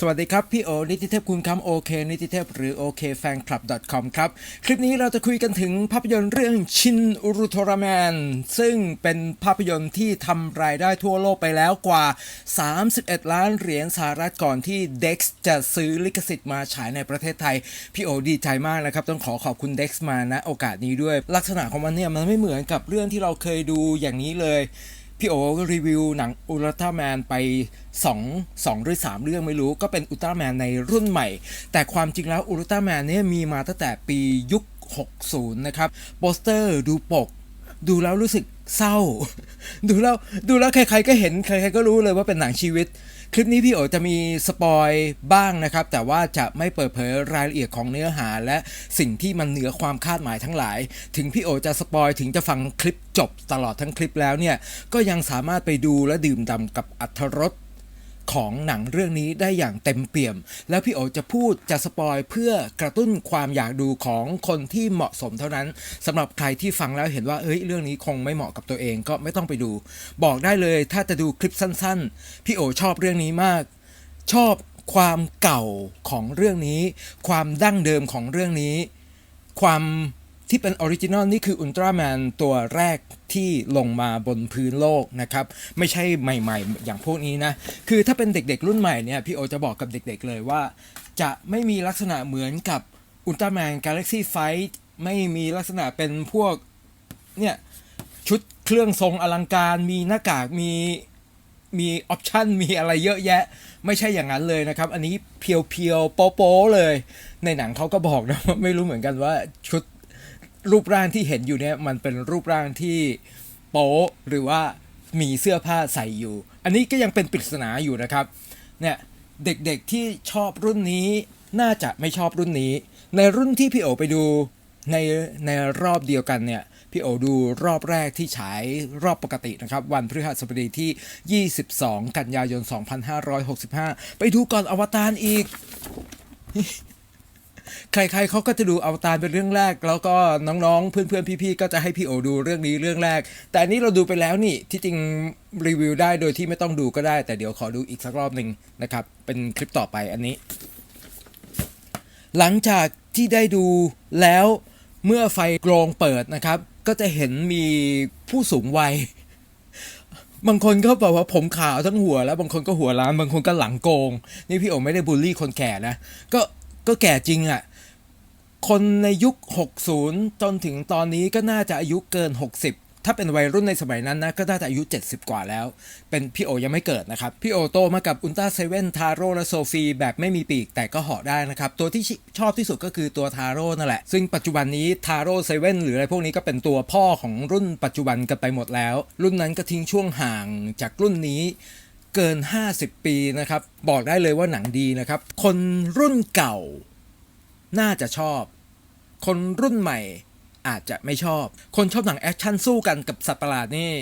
สวัสดีครับ พี่โอ นิติเทพคุณคำโอเคนิติเทพหรือ OK Fan Club com ครับ คลิปนี้เราจะคุยกันถึงภาพยนตร์เรื่องชินอุรุโทรแมน ซึ่งเป็นภาพยนตร์ที่ทำรายได้ทั่วโลกไปแล้วกว่า 31 ล้านเหรียญสหรัฐก่อนที่ Dex จะซื้อลิขสิทธิ์มาฉายในประเทศไทย พี่โอดีใจมากนะครับ ต้องขอขอบคุณ Dex มาณโอกาสนี้ด้วย ลักษณะของมันเนี่ยมันไม่เหมือนกับเรื่องที่เราเคยดูอย่างนี้เลย พี่โอก็รีวิวหนังอุลตร้าแมนไป 2 2 หรือ 3 เรื่องไม่รู้ก็เป็นอุลตร้าแมนในรุ่นใหม่ แต่ความจริงแล้วอุลตร้าแมนเนี่ยมีมาตั้งแต่ปียุค 60 นะครับ โปสเตอร์ดูปก ดูแล้วรู้สึกเศร้า ดูแล้วดูแล้วใครๆก็เห็นใครๆก็รู้เลยว่าเป็นหนังชีวิต คลิปนี้พี่โอจะมีสปอยบ้างนะครับ แต่ว่าจะไม่เปิดเผยรายละเอียดของเนื้อหา และสิ่งที่มันเหนือความคาดหมายทั้งหลาย ถึงพี่โอจะสปอยถึงจะฟังคลิปจบตลอดทั้งคลิปแล้วเนี่ยก็ยังสามารถไปดูและดื่มด่ำกับอัธรส ของหนังเรื่องนี้ได้อย่างเต็มเปี่ยม แล้วพี่โอจะพูดจะสปอยเพื่อกระตุ้นความอยากดูของคนที่เหมาะสมเท่านั้นสำหรับใครที่ฟังแล้วเห็นว่าเอ้ยเรื่องนี้คงไม่เหมาะกับตัวเองก็ไม่ต้องไปดู บอกได้เลยถ้าจะดูคลิปสั้นๆ พี่โอชอบเรื่องนี้มาก ชอบความเก่าของเรื่องนี้ ความดั้งเดิมของเรื่องนี้ ความที่เป็นออริจินอลนี่คืออุลตร้าแมนตัวแรก ที่ลงมาบนพื้นโลกนะครับ ไม่ใช่ใหม่ ๆ อย่างพวกนี้นะ คือถ้าเป็นเด็กๆ รุ่นใหม่เนี่ยพี่โอจะบอกกับเด็กๆเลยว่า จะไม่มีลักษณะเหมือนกับอุลตร้าแมนกาแล็กซี่ไฟไม่มีลักษณะเป็นพวกเนี่ยชุดเครื่องทรงอลังการมีหน้ากากมีมีออปชันมีอะไรเยอะแยะ ไม่ใช่อย่างนั้นเลยนะครับ อันนี้เพียวๆโป๊ะๆเลย ในหนังเขาก็บอกนะ ไม่รู้เหมือนกันว่าชุด รูปร่างที่เห็นอยู่เนี่ยมันเป็นรูปร่างที่โป๊หรือว่ามีเสื้อผ้าใส่อยู่ อันนี้ก็ยังเป็นปริศนาอยู่นะครับเนี่ยเด็กๆที่ชอบรุ่นนี้น่าจะไม่ชอบรุ่นนี้ ในรุ่นที่พี่โอไปดูในในรอบเดียวกันเนี่ยพี่โอดูรอบแรกที่ฉายรอบปกตินะครับ วันพฤหัสบดีที่ 22 กันยายน 2565 ไปดูก่อนอวตารอีก ใครๆเขาก็จะดูอวตารเป็นเรื่องแรก แล้วก็น้องๆ เพื่อนๆ พี่ๆ ก็จะให้พี่โอดูเรื่องนี้เรื่องแรก แต่อันนี้เราดูไปแล้วนี่ที่จริงรีวิวได้โดยที่ไม่ต้องดูก็ได้ แต่เดี๋ยวขอดูอีกสักรอบหนึ่งนะครับ เป็นคลิปต่อไปอันนี้ หลังจากที่ได้ดูแล้วเมื่อไฟกรงเปิดนะครับ ก็จะเห็นมีผู้สูงวัยบางคนก็บอกว่าผมขาวทั้งหัวแล้วบางคนก็หัวล้านบางคนก็หลังโกง นี่พี่โอไม่ได้บูลลี่คนแก่นะ ก็ ก็แก่จริงอะ่ะ คนในยุค 60 จนถึงตอนนี้ก็น่าจะอายุเกิน 60 ถ้าเป็นวัยรุ่นในสมัยนั้นนะ ก็น่าจะอายุ 70 กว่าแล้ว เป็นพี่โอยังไม่เกิดนะครับ พี่โอโตมากับอุลตราเซเว่นทาโร่และโซฟีแบบไม่มีปีกแต่ก็เหาะได้นะครับ ตัวที่ชอบที่สุดก็คือตัวทาโร่นั่นแหละ ซึ่งปัจจุบันนี้ทาโร่เซเว่นหรืออะไรพวกนี้ก็เป็นตัวพ่อของรุ่นปัจจุบันกันไปหมดแล้ว รุ่นนั้นก็ทิ้งช่วงห่างจากรุ่นนี้ เกิน 50 ปีนะครับ บอกได้เลยว่าหนังดีนะครับ คนรุ่นเก่า น่าจะชอบ คนรุ่นใหม่อาจจะไม่ชอบ คนชอบหนังแอคชั่นสู้กันกับสัตว์ประหลาดนี่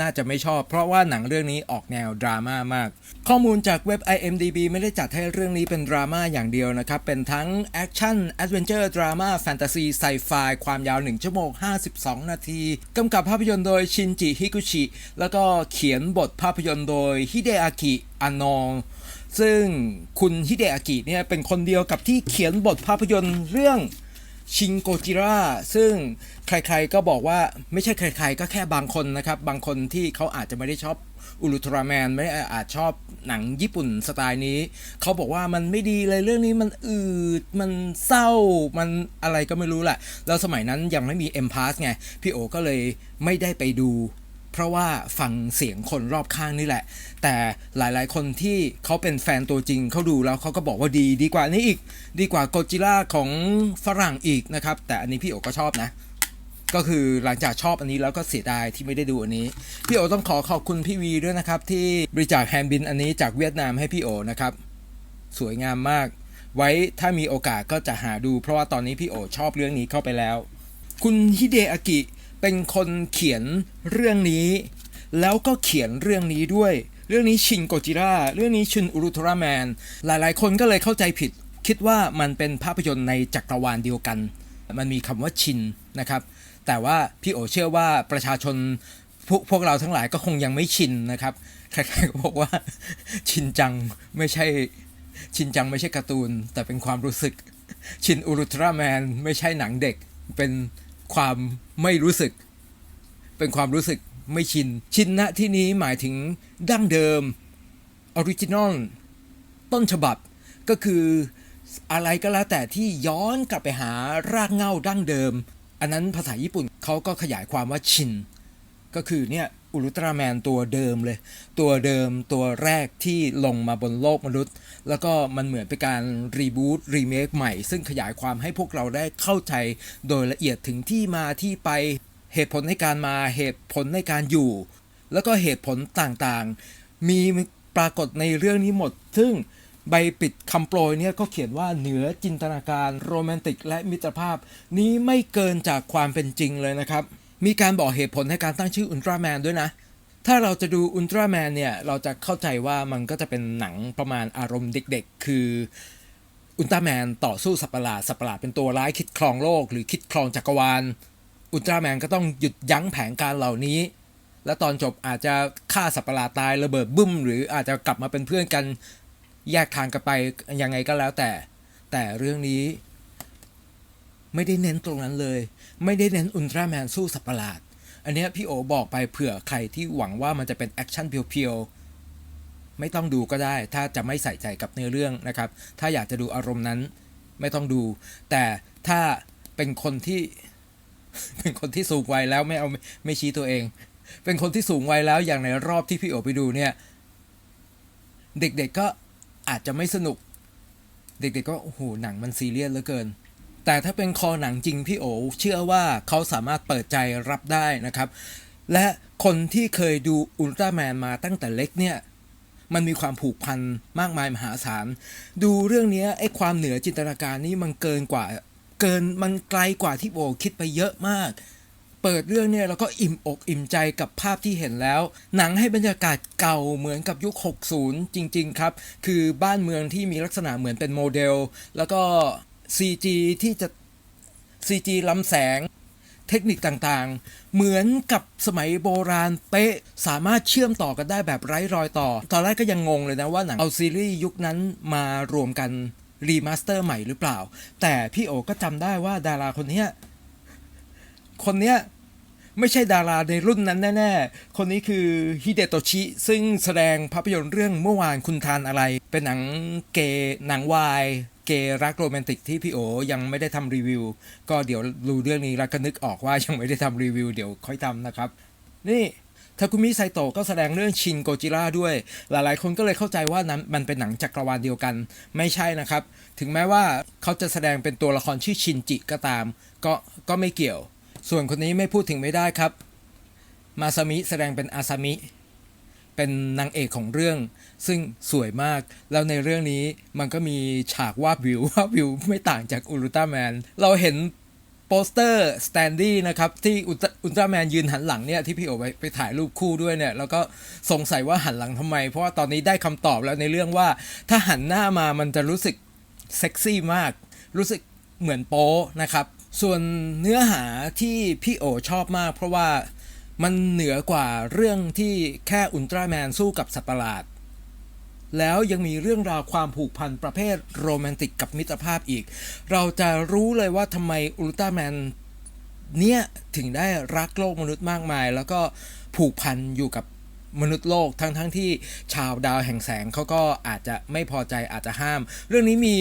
น่าจะไม่ชอบ เพราะว่าหนังเรื่องนี้ออกแนวดราม่ามาก ข้อมูลจากเว็บ IMDB ไม่ได้จัดให้เรื่องนี้เป็นดราม่าอย่างเดียวนะครับ เป็นทั้งแอคชั่นแอดเวนเจอร์ดราม่าแฟนตาซีไซไฟความยาว 1 ชั่วโมง 52 นาที กำกับภาพยนตร์โดยชินจิฮิกุชิ แล้วก็เขียนบทภาพยนตร์โดยฮิเดอากิอานองซึ่งคุณฮิเดอากิเนี่ยเป็นคนเดียวกับที่เขียนบทภาพยนตร์เรื่อง ชิงโกจิระซึ่งใครๆก็บอกว่าไม่ใช่ใครๆ ก็แค่บางคนนะครับ บางคนที่เขาอาจจะไม่ได้ชอบอุลตร้าแมนไม่ได้อาจชอบหนังญี่ปุ่นสไตล์นี้ เขาบอกว่ามันไม่ดีเลยเรื่องนี้มันอืด มันเศร้ามันอะไรก็ไม่รู้แหละ แล้วสมัยนั้นยังไม่มีเอ็มพาสไง พี่โอก็เลยไม่ได้ไปดู เพราะว่าฟังเสียงคนรอบข้างนี่แหละ แต่หลายๆ คนที่เขาเป็นแฟนตัวจริงเขาดูแล้วเขาก็บอกว่าดีดีกว่านี้อีก ดีกว่าโกจิล่าของฝรั่งอีกนะครับ แต่อันนี้พี่โอก็ชอบนะ ก็คือหลังจากชอบอันนี้แล้วก็เสียดายที่ไม่ได้ดูอันนี้ พี่โอต้องขอขอบคุณพี่วีด้วยนะครับ ที่บริจาคแฮนด์บินอันนี้จากเวียดนามให้พี่โอนะครับ สวยงามมาก ไว้ถ้ามีโอกาสก็จะหาดู เพราะว่าตอนนี้พี่โอชอบเรื่องนี้เข้าไปแล้ว คุณฮิเดอากิ เป็นคนเขียนเรื่องนี้ แล้วก็เขียนเรื่องนี้ด้วย เรื่องนี้ชินโกจิระเรื่องนี้ชินอุรุทราแมน หลายๆ คนก็เลยเข้าใจผิด คิดว่ามันเป็นภาพยนตร์ในจักรวาลเดียวกัน มันมีคำว่าชินนะครับ แต่ว่าพี่โอเชื่อว่าประชาชนพวกพวกเราทั้งหลายก็คงยังไม่ชินนะครับ ใครๆก็บอกว่าชินจังไม่ใช่ชินจังไม่ใช่การ์ตูน แต่เป็นความรู้สึก ชินอุลตร้าแมนไม่ใช่หนังเด็กเป็น ความไม่รู้สึก เป็นความรู้สึกไม่ชิน ชินณที่นี้หมายถึงดั้งเดิมออริจินอลต้นฉบับก็คืออะไรก็แล้วแต่ที่ย้อนกลับไปหารากเหง้าดั้งเดิม อันนั้นภาษาญี่ปุ่นเขาก็ขยายความว่าชิน ก็คือเนี่ย อุลตร้าแมนตัวเดิมเลย ตัวเดิมตัวแรกที่ลงมาบนโลกมนุษย์ แล้วก็มันเหมือนเป็นการรีบูตรีเมคใหม่ ซึ่งขยายความให้พวกเราได้เข้าใจโดยละเอียดถึงที่มาที่ไปเหตุผลในการมาเหตุผลในการอยู่ แล้วก็เหตุผลต่างๆ มีปรากฏในเรื่องนี้หมด ซึ่งใบปิดคำโปรยเนี่ยก็เขียนว่าเหนือจินตนาการโรแมนติกและมิตรภาพ นี้ไม่เกินจากความเป็นจริงเลยนะครับ มีการบอกเหตุผลในการตั้งชื่ออุลตร้าแมนด้วยนะ ถ้าเราจะดูอุลตร้าแมนเนี่ย เราจะเข้าใจว่ามันก็จะเป็นหนังประมาณอารมณ์เด็กๆ คืออุลตร้าแมนต่อสู้สัตว์ประหลาดสัตว์ประหลาดเป็นตัวร้ายคิดครองโลก หรือคิดครองจักรวาล อุลตร้าแมนก็ต้องหยุดยั้งแผนการเหล่านี้ และตอนจบอาจจะฆ่าสัตว์ประหลาดตายระเบิดบึ้ม หรืออาจจะกลับมาเป็นเพื่อนกันแยกทางกันไปยังไงก็แล้วแต่ แต่เรื่องนี้ ไม่ได้เน้นตรงนั้นเลย ไม่ได้เน้นอุลตร้าแมนสู้สัตว์ประหลาด อันนี้พี่โอบอกไปเผื่อใครที่หวังว่ามันจะเป็นแอคชั่นเพียวๆ ไม่ต้องดูก็ได้ ถ้าจะไม่ใส่ใจกับเนื้อเรื่องนะครับ ถ้าอยากจะดูอารมณ์นั้นไม่ต้องดู แต่ถ้าเป็นคนที่ เป็นคนที่สูงวัยแล้วไม่เอาไม่ไม่ชี้ตัวเอง เป็นคนที่สูงวัยแล้วอย่างในรอบที่พี่โอไปดูเนี่ย เด็กๆก็อาจจะไม่สนุก เด็กๆก็โอ้โหหนังมันซีเรียสเหลือเกิน แต่ถ้าเป็นคอหนังจริงพี่โอเชื่อว่าเขาสามารถเปิดใจรับได้นะครับ และคนที่เคยดูอุลตร้าแมนมาตั้งแต่เล็กเนี่ยมันมีความผูกพันมากมายมหาศาล ดูเรื่องนี้ไอ้ความเหนือจินตนาการนี่มันเกินกว่า เกินมันไกลกว่าที่โอคิดไปเยอะมาก เปิดเรื่องเนี่ยเราก็อิ่มอกอิ่มใจกับภาพที่เห็นแล้ว หนังให้บรรยากาศเก่าเหมือนกับยุค 60 จริง ๆ ครับ คือบ้านเมืองที่มีลักษณะเหมือนเป็นโมเดล แล้วก็ CG ที่จะ CG ล้ำแสง เทคนิคต่างๆ เหมือนกับสมัยโบราณเป๊ะสามารถเชื่อมต่อกันได้แบบไร้รอยต่อ ตอนแรกก็ยังงงเลยนะว่าหนังเอาซีรีส์ยุคนั้นมารวมกันรีมาสเตอร์ใหม่หรือเปล่า แต่พี่โอก็จำได้ว่าดาราคนเนี้ยคนเนี้ย ไม่ใช่ดาราในรุ่นนั้นแน่ๆ คนนี้คือฮิเดโตชิ ซึ่งแสดงภาพยนตร์เรื่องเมื่อวานคุณทานอะไร เป็นหนังเกย์หนังวายเกย์รักโรแมนติกที่พี่โอยังไม่ได้ทำรีวิว ก็เดี๋ยวดูเรื่องนี้แล้วก็นึกออกว่ายังไม่ได้ทำรีวิว เดี๋ยวค่อยทำนะครับ นี่ทาคุมิไซโตะก็แสดงเรื่องชินโกจิระด้วย หลายๆ คนก็เลยเข้าใจว่านั้นมันเป็นหนังจักรวาลเดียวกัน ไม่ใช่นะครับ ถึงแม้ว่าเขาจะแสดงเป็นตัวละครชื่อชินจิก็ตาม ก็ก็ไม่เกี่ยว ส่วนคนนี้ไม่พูดถึงไม่ได้ครับ มาซามิแสดงเป็นอาซามิ เป็นนางเอกของเรื่อง ซึ่งสวยมาก แล้วในเรื่องนี้มันก็มีฉากวาบวิววาบวิวไม่ต่างจากอุลตร้าแมน เราเห็นโปสเตอร์สแตนดี้นะครับที่อุลตร้าแมนยืนหันหลังเนี่ยที่พี่โอไปไปถ่ายรูปคู่ด้วยเนี่ยแล้วก็สงสัยว่าหันหลังทำไม เพราะว่าตอนนี้ได้คำตอบแล้วในเรื่องว่า ถ้าหันหน้ามามันจะรู้สึกเซ็กซี่มาก รู้สึกเหมือนโป๊นะครับ ส่วนเนื้อหาที่พี่โอชอบมาก เพราะว่ามันเหนือกว่าเรื่องที่แค่อุลตร้าแมนสู้กับสัตว์ประหลาด แล้วยังมีเรื่องราวความผูกพันประเภทโรแมนติกกับมิตรภาพอีก เราจะรู้เลยว่าทำไมอุลตร้าแมนเนี่ยถึงได้รักโลกมนุษย์มากมาย แล้วก็ผูกพันอยู่กับ มนุษย์โลกทั้งทั้งที่ชาวดาวแห่งแสงเขาก็อาจจะไม่พอใจอาจจะห้าม เรื่องนี้มี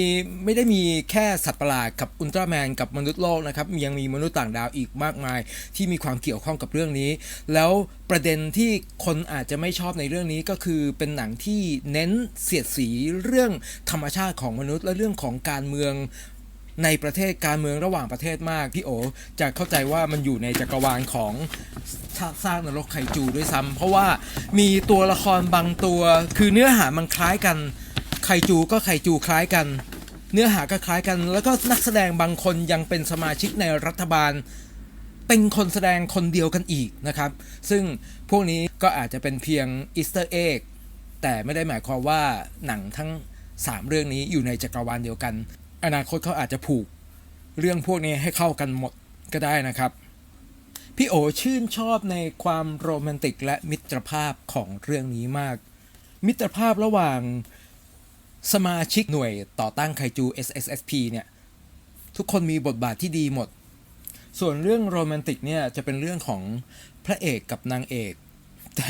ไม่ได้มีแค่สัตว์ประหลาดกับอุลตร้าแมนกับมนุษย์โลกนะครับยังมีมนุษย์ต่างดาวอีกมากมาย ที่มีความเกี่ยวข้องกับเรื่องนี้ แล้วประเด็นที่คนอาจจะไม่ชอบในเรื่องนี้ก็คือเป็นหนังที่เน้นเสียดสีเรื่องธรรมชาติของมนุษย์และเรื่องของการเมือง ในประเทศการเมืองระหว่างประเทศมากพี่โอจะเข้าใจว่ามันอยู่ในจักรวาลของสร้างนรกไคจูด้วยซ้ำเพราะว่ามีตัวละครบางตัว คือเนื้อหามันคล้ายกันไคจูก็ไคจูคล้ายกัน เนื้อหาก็คล้ายกัน แล้วก็นักแสดงบางคนยังเป็นสมาชิกในรัฐบาล เป็นคนแสดงคนเดียวกันอีกนะครับ ซึ่งพวกนี้ก็อาจจะเป็นเพียงอีสเตอร์เอ็กแต่ไม่ได้หมายความว่าหนังทั้ง 3 เรื่องนี้อยู่ในจักรวาลเดียวกัน อนาคตเขาอาจจะผูกเรื่องพวกนี้ให้เข้ากันหมดก็ได้นะครับ พี่โอชื่นชอบในความโรแมนติกและมิตรภาพของเรื่องนี้มาก มิตรภาพระหว่างสมาชิกหน่วยต่อต้านไคจู SSSP เนี่ย ทุกคนมีบทบาทที่ดีหมด ส่วนเรื่องโรแมนติกเนี่ย จะเป็นเรื่องของพระเอกกับนางเอก แต่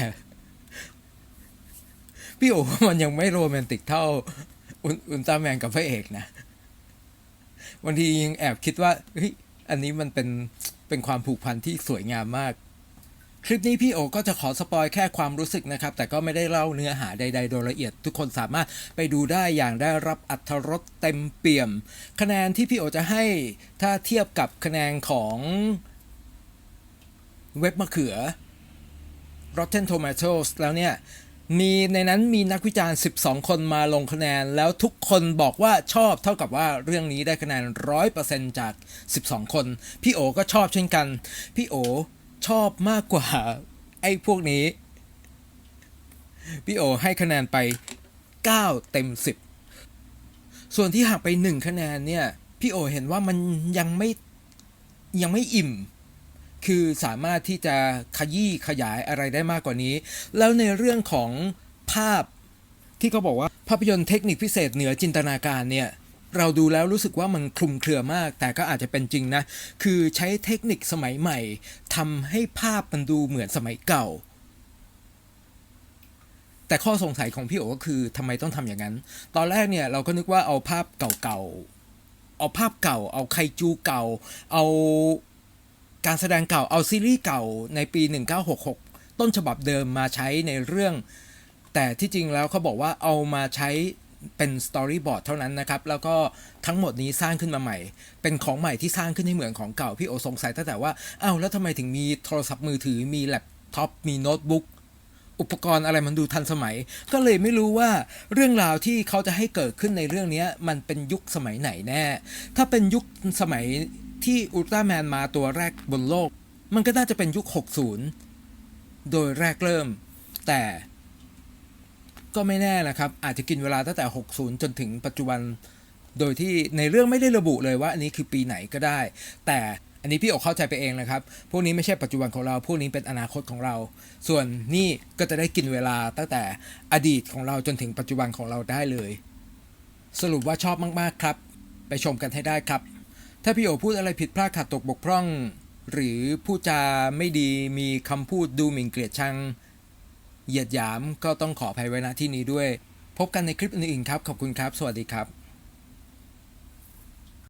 พี่โอว่ามันยังไม่โรแมนติกเท่าอุลอุลตร้าแมนกับพระเอกนะ บางทียังแอบคิดว่าเฮ้ยอันนี้มันเป็นเป็นความผูกพันที่สวยงามมาก คลิปนี้พี่โอก็จะขอสปอยแค่ความรู้สึกนะครับ แต่ก็ไม่ได้เล่าเนื้อหาใด ๆ โดยละเอียด ทุกคนสามารถไปดูได้อย่างได้รับอัธรสเต็มเปี่ยม คะแนนที่พี่โอจะให้ถ้าเทียบกับคะแนนของเว็บมะเขือ Rotten Tomatoes แล้วเนี่ย มีในนั้นมีนักวิจารณ์ 12 คนมาลงคะแนน แล้วทุกคนบอกว่าชอบเท่ากับว่าเรื่องนี้ได้คะแนน 100%จาก 12 คน พี่โอก็ชอบเช่นกัน พี่โอชอบมากกว่า ไอ้พวกนี้ พี่โอให้คะแนนไป 9 เต็ม 10 ส่วนที่หักไป 1 คะแนนเนี่ย พี่โอเห็นว่ามันยังไม่ยังไม่อิ่ม คือสามารถที่จะขยี้ขยายอะไรได้มากกว่านี้ แล้วในเรื่องของภาพที่เขาบอกว่าภาพยนตร์เทคนิคพิเศษเหนือจินตนาการเนี่ยเราดูแล้วรู้สึกว่ามันคลุมเครือมาก แต่ก็อาจจะเป็นจริงนะ คือใช้เทคนิคสมัยใหม่ทำให้ภาพมันดูเหมือนสมัยเก่า แต่ข้อสงสัยของพี่โอก็คือทำไมต้องทำอย่างนั้น ตอนแรกเนี่ยเราก็นึกว่าเอาภาพเก่าๆเอาภาพเก่า เอาไคจูเก่า เอา การแสดงเก่าเอาซีรีส์เก่าในปี 1966 ต้นฉบับเดิมมาใช้ในเรื่อง แต่ที่จริงแล้วเขาบอกว่าเอามาใช้เป็นสตอรี่บอร์ดเท่านั้นนะครับ แล้วก็ทั้งหมดนี้สร้างขึ้นมาใหม่ เป็นของใหม่ที่สร้างขึ้นให้เหมือนของเก่า พี่โอสงสัยตั้งแต่ว่าเอ้าแล้วทำไมถึงมีโทรศัพท์มือถือมีแล็ปท็อปมีโน้ตบุ๊กอุปกรณ์อะไรมันดูทันสมัย ก็เลยไม่รู้ว่าเรื่องราวที่เขาจะให้เกิดขึ้นในเรื่องนี้มันเป็นยุคสมัยไหนแน่ ถ้าเป็นยุคสมัย ที่อุลตร้าแมนมาตัวแรกบนโลก มันก็น่าจะเป็นยุค 60 โดยแรกเริ่ม แต่ก็ไม่แน่นะครับ อาจจะกินเวลาตั้งแต่ 60 จนถึงปัจจุบัน โดยที่ในเรื่องไม่ได้ระบุเลยว่าอันนี้คือปีไหนก็ได้ แต่อันนี้พี่อกเข้าใจไปเองนะครับ พวกนี้ไม่ใช่ปัจจุบันของเรา พวกนี้เป็นอนาคตของเรา ส่วนนี่ก็จะได้กินเวลาตั้งแต่อดีตของเราจนถึงปัจจุบันของเราได้เลย สรุปว่าชอบมาก ๆ ครับ ไปชมกันให้ได้ครับ ถ้าพี่โอพูดอะไรผิดพลาดขาดตกบกพร่อง หรือพูดจาไม่ดีมีคำพูดดูหมิ่นเกลียดชัง เหยียดหยามก็ต้องขออภัยไว้ณที่นี้ด้วย พบกันในคลิปอื่นๆครับ ขอบคุณครับ สวัสดีครับ